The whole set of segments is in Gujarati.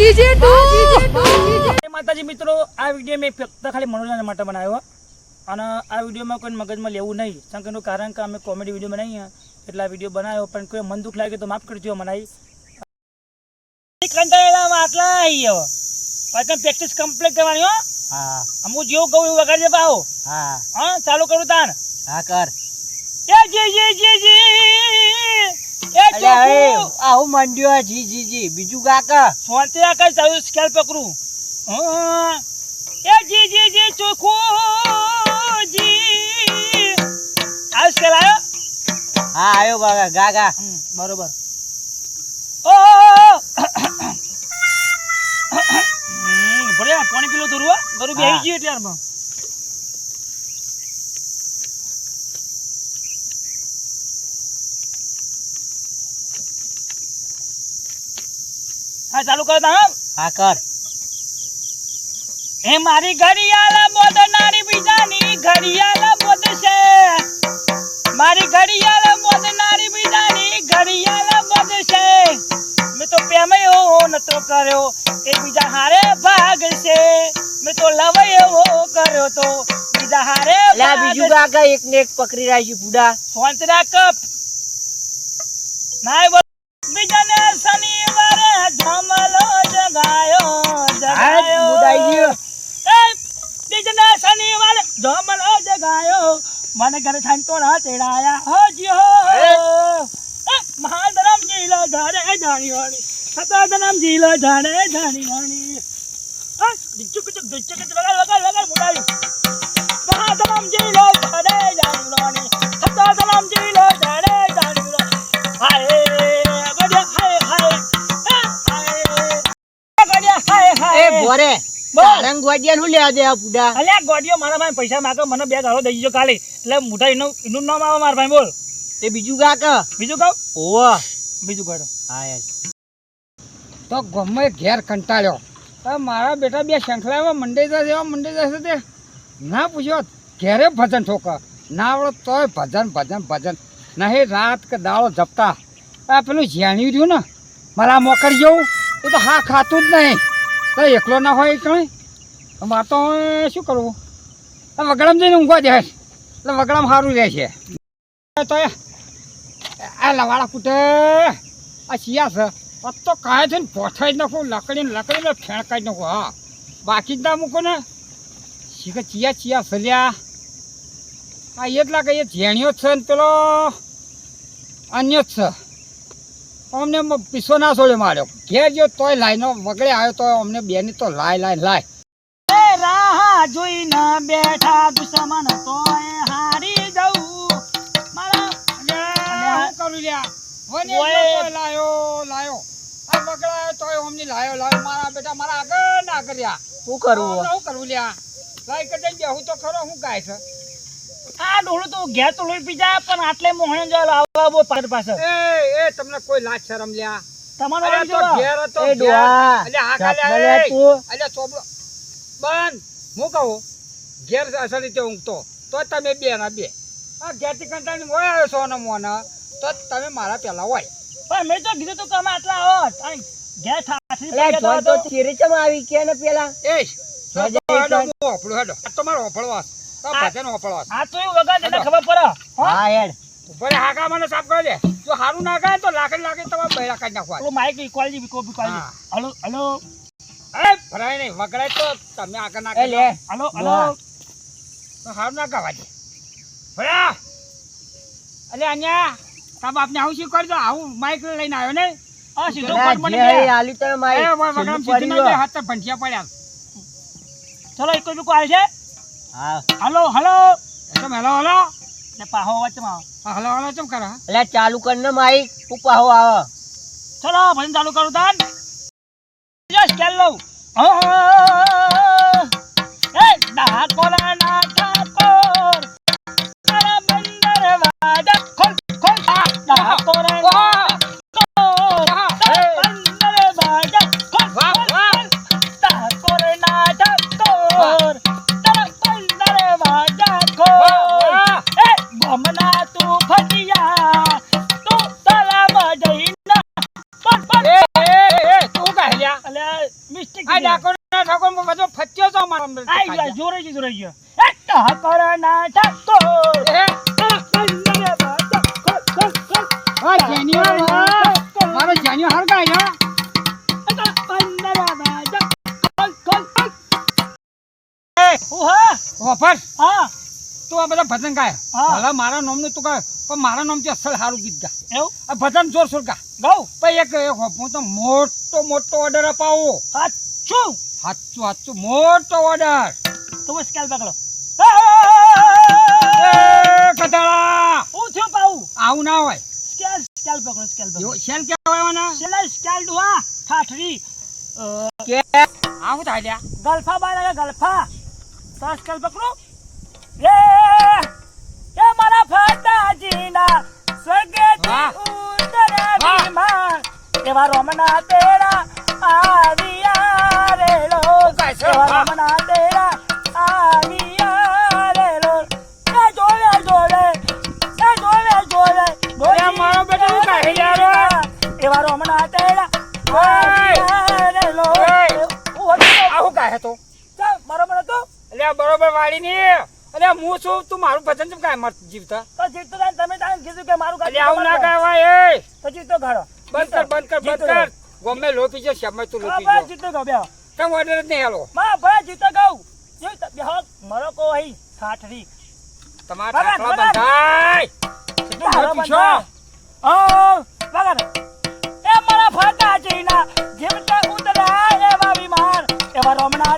જીજે ટુ જય માતાજી મિત્રો આ વીડિયો મેં ફક્ત ખાલી મનોરંજન માટે બનાવ્યો. અને આ વિડીયોમાં કોઈ મગજમાં લેવું નહીં. શંકરનું કારણ કે અમે કોમેડી વીડિયો બનાવીએ. એટલે આ વીડિયો બનાવ્યો પણ કોઈ મન દુઃખ લાગે તો માફ કરજો મનાઈ. કંટાળેલામાં આટલા આવી ગયો. પાછળ પ્રેક્ટિસ કમ્પ્લીટ કરવાની હો. હા. હું જેવું કહું એવું વગાડજે પાહો હા. હા ચાલુ કરું તાન હા કર. એ જય જી જય જી એ ચોકુ! આવું મંડ્યો જી જી જી. બીજું કાકા શાંતિ રાખ તારું સ્કેલ પકડું? હા. એ જી જી જી ચોખ્ખું જી. આ સ્કેલ આવ્યો હા આવ્યો કાકા ગા ગા. હમ, બરોબર. ઓ આ પાણી પીલો થોડું હો. ગરું બેસી ગયું એટલે. હા ચાલુ કરો તમે હા કર. એ મારી ઘડિયાળ બોધનારી બીજાની ઘડિયાળ બોધશે મારી ઘડિયાળ બોધનારી બીજાની ઘડિયાળ બોધશે મેં તો પ્રેમ એવો નતો કર્યો એ બીજા હારે ભાગ છે. મેં તો લવ એવો કર્યો તો બીજા હારે લા બીજું. કાકા એક ને એક પકડી રાખી બુડા શાંત રાખ નાય બીજાને શનિવારે મને ઘરે છંટોળા તેડાયા. હો એ મહાધરમ જીલો ધારે જાણી વાણી. સતાધરમ જીલો ધારે જાણી વાણી. દિચ્ચુક ચુક ચુક વગર વગર વગર મુડાયું. મહાધરમ જીલો ધારે જાણી વાણી. સતાધરમ જીલો ધારે જાણી વાણી. હાય ગોડિયા હાય હાય હાય. ગોડિયા હાય હાય એ ભોરે બોલ. તારંગ ગોડિયા નું લેવા દે આ બુડા. અલ્યા મારા ભાઈ પૈસા માગો મને બે ગાળો દઈ દીજો કાલે. એટલે મોટા એનું એનું નામ આવે મારા ભાઈ બોલ. તે બીજું કાકા બીજું કહું? ઓવા બીજું કાઢો હા યાર. તો ગમે ઘેર કંટાળ્યો. તો મારા બેટા બે શંખલામાં મંડે જશે એવા મંડે જશે તે. ના પૂછ્યો ઘેરે ભજન ઠોકર ના આવડો તોય ભજન ભજન ભજન. નહીં રાત કે દાળો જપતા. આ પેલું જ્યાણ્યું રહ્યું ને મારા મોકર જવું એ તો હા ખાતું જ નહીં. તો એકલો ના હોય કઈ? મારે તો શું કરવું? વગડામ જઈને ઊંઘવા જાય એટલે વગડામ સારું રહે છે. તો આ લવાડા કૂટે. આ શિયા છે. તો કાંઈ થઈને પોઠાઈ જ નાખું લકડી ને લકડી ને ફેંકાઈ જ નાખું, હા. બાકી જ ના મૂકો ને. શીખે ચિયા ચિયા ફલ્યા આ એ જ એ ઝેણીઓ છે ને પેલો. અન્ય જ છે. અમને પીસો ના છોડ્યો માર્યો. ઘેર જો તોય લાઈનો વગડે આવ્યો તો અમને બેની તો લાય લાય લાય. રાહ જોઈને બેઠા દુશ્મન તોય હારી જવું મારા કરું લ્યા? વને લાયો લાયો. આ બગડાયો તોય અમને લાયો લાયો. મારા બેટા મારા આગળ ના કર્યા. શું કરવું તો શું કરવું લ્યા? લાઈ કટાઈ બેહું તો ખરો હું ગાય છે? આ ડોળો તો ઘેર તો લોહી પીજા પણ આટલે મોહણ જો લાવવા બહુ પાછળ પાછળ. એ એ તમને કોઈ લાજ શરમ લ્યા? તમારો આ તો ઘેર હતો એ ડોળા ડોહા અલ્યા હા કાલે. તું. અલ્યા ચોબલો બંધ. હું કહું ઘેર અસલ રીતે ઊંઘતો તો. તમે બે ના બે. આ ઘેરથી કંટાળી હોય આવ્યો છો ને મોને? તો તમે મારા પહેલા હોય. પણ મેં તો કીધું તું કે અમે આટલા હોત અને ઘેર ઠાઠી જોન તો ચીરી ચમ આવી કે ને પેલા? એ જો તો હેડો, હું ઓફળું હેડો. આ તો મારો ઓફળવાસ તો આ- ભજન ઓફળવાસ આ તો વગર એને ખબર પડે. હા? યાર ભલે હાકા મને સાફ કરી દે. જો સારું ના કરે તો લાકડી લાકડી તમારે બૈરા કાઢી નાખવા. પેલું માઇક ઇક્વાલિટી વિકો ઇક્વાલિટી હલો હલો. એ ભરાય નહીં વગડાય તો તમે આગળ ના લે. Hello hello. તો સારું ના ગાવા દે. ભયા અલે અહીંયા તા બાપને આવું શું કરજો? આવું માઇક લઈને આવ્યો ને આ સીધો કોટ મને આલી તમે મારી એ વગડામ સીધી ના હાથ તો ભંઠિયા પડ્યા. ચલો એક વિકો આવે છે? હા. Hello hello. તમે હલો હલો? ને પાહો અવાજ તમે હા, હલો હલો ચમ કરો એટલે ચાલુ કર ને માઈક ઉપાહો આવે. ચલો ભજન ચાલુ કરું તાન. જશ કેલ લઉં એ રહી ગયો મારો જેનિયો હાર હું. આ બધા ભજન ગાય. હા. ભલા મારા નામનું તું ગાય પણ મારા નામથી અસલ સારું ગીત ગા એવું? આ ભજન જોર સોર ગા ગૌ પછી એક એક હું તો મોટો મોટો ઓર્ડર અપાવો. સાચું સાચું સાચું મોટો ઓર્ડર તો સ્કેલ પકડો એ કથાળા હું થયું પાઉ? આવું ના હોય. સ્કેલ સ્કેલ પકડો સ્કેલ પકડો સ્કેલ કે કહેવાય સ્કેલ સ્કેલ ડુઆ ઠાઠરી કે? આવું થાલ્યા ગલ્ફા બાળા ગલ્ફા. તો સ્કેલ પકડો એ એ મારા ફાટાજીના સ્વર્ગેથી વાહ. ઉતરે વિમાન. એવા રોમના તેડા વાળી ની અરે હું છું તું મારું ભજન કેમ કાય મત જીવતા? તો જીતતો થાય તમે તાને કીધું કે મારું કાય આવું ના કહેવાય એ. તો જીતો ઘરો બંધ કર બંધ કર બંધ કર. ગમે લોપી જો સમય તું લોપી જો જીતો ગો બે તમ ઓર્ડર જ નહીં હાલો માં ભાઈ જીતો ગયો બે હો મરો કો હઈ સાઠરી તમારા બરાબર, બંધાય. કેટલું લોપી છો ઓ બગર એ મારા ફાટાજીના જીવતા ઉતરા એવા વિમાન એવા રોમના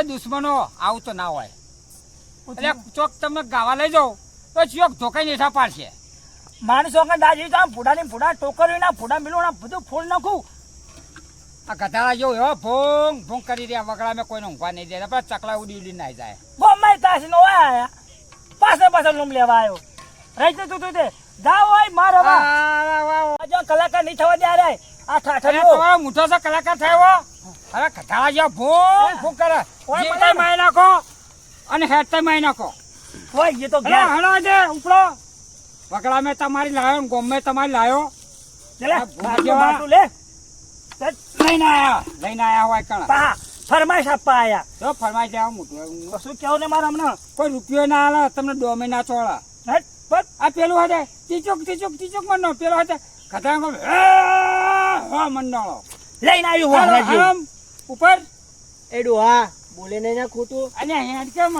એ દુશ્મનો આવું તો ના હોય. એટલે ચોક તમે ગાવા લઈ જાઓ તો ચોક ધોકાઈ નેઠા પાડશે. માણસો કે દાજી તો ફૂડાની ફૂડા ટોકરીના ફૂડા મિલોના બધું ફૂલ નાખું. આ ગધાડા જેવું એવો ભોંગ ભોંગ કરી રહ્યા વગડા મેં કોઈને ઊંઘવા નહીં દે પણ ચકલા ઉડી ઉડી નાઈ જાય. ગમે તાસ નો આયા પાછળ પાસે લૂમ લેવા આવ્યો. રહી તું તું તે. જાઓ હોય માર આ, કલાકાર નહીં થવા દે રે આ ઠાઠરીઓ તમારો મોટો છે કલાકાર થયો અરે જેવો ભોંગ ભોંગ કરે. જીવતા નાખો અને હેઠતા મારી નાખો. હોય એ તો ગયા હળો છે ઉપડો. વગડા મેં તમારી લાયો ગોમ મેં તમારી લાયો. ભૂખ લે. લઈને આયા લઈને આયા હોય કણ. ફરમાઈશ આપવા આયા. જો ફરમાઈ જાવ મોટું શું કેવું ને મારે હમણાં? કોઈ રૂપિયો ના આલે તમને ડોમે ના ચોળા. હટ આ પેલું હતે ટીચોક ટીચોક ટીચોક મનનો પેલો હતે કથા હા મંડાળો લઈને આવ્યું ઉપર. એડું હા બોલે નહીં ના ખોટું. અને હેડ કેમ